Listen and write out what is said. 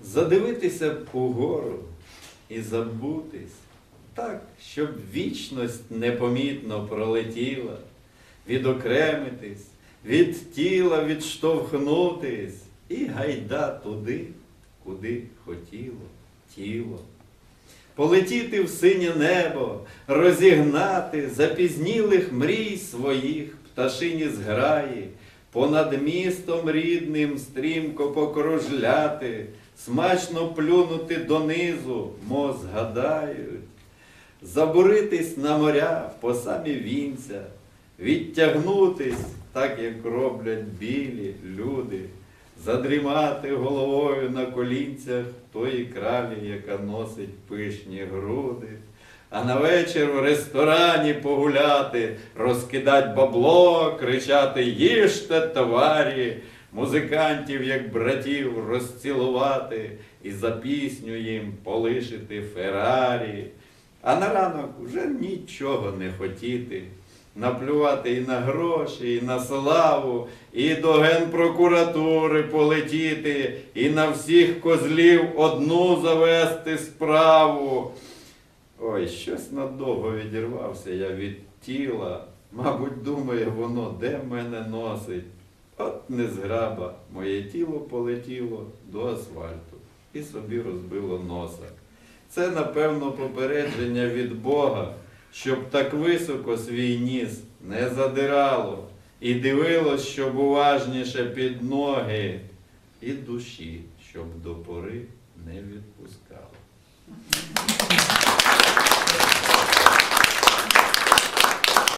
задивитися б угору і забутись, так, щоб вічність непомітно пролетіла, відокремитись, від тіла відштовхнутись і гайда туди, куди хотіло тіло. Полетіти в синє небо, розігнати запізнілих мрій своїх пташині зграї, понад містом рідним стрімко покружляти, смачно плюнути донизу, мо згадають, забуритись на моря по самі вінця, відтягнутись, так як роблять білі люди, задрімати головою на колінцях тої кралі, яка носить пишні груди. А на вечір в ресторані погуляти, розкидать бабло, кричати їжте, товарі, музикантів, як братів, розцілувати і за пісню їм полишити Феррарі. А на ранок вже нічого не хотіти. Наплювати і на гроші, і на славу, і до генпрокуратури полетіти, і на всіх козлів одну завести справу. Ой, щось надовго відірвався я від тіла. Мабуть, думає воно, де мене носить. От незграба, моє тіло полетіло до асфальту і собі розбило носа. Це, напевно, попередження від Бога, щоб так високо свій ніс не задирало і дивилось, щоб уважніше під ноги, і душі, щоб до пори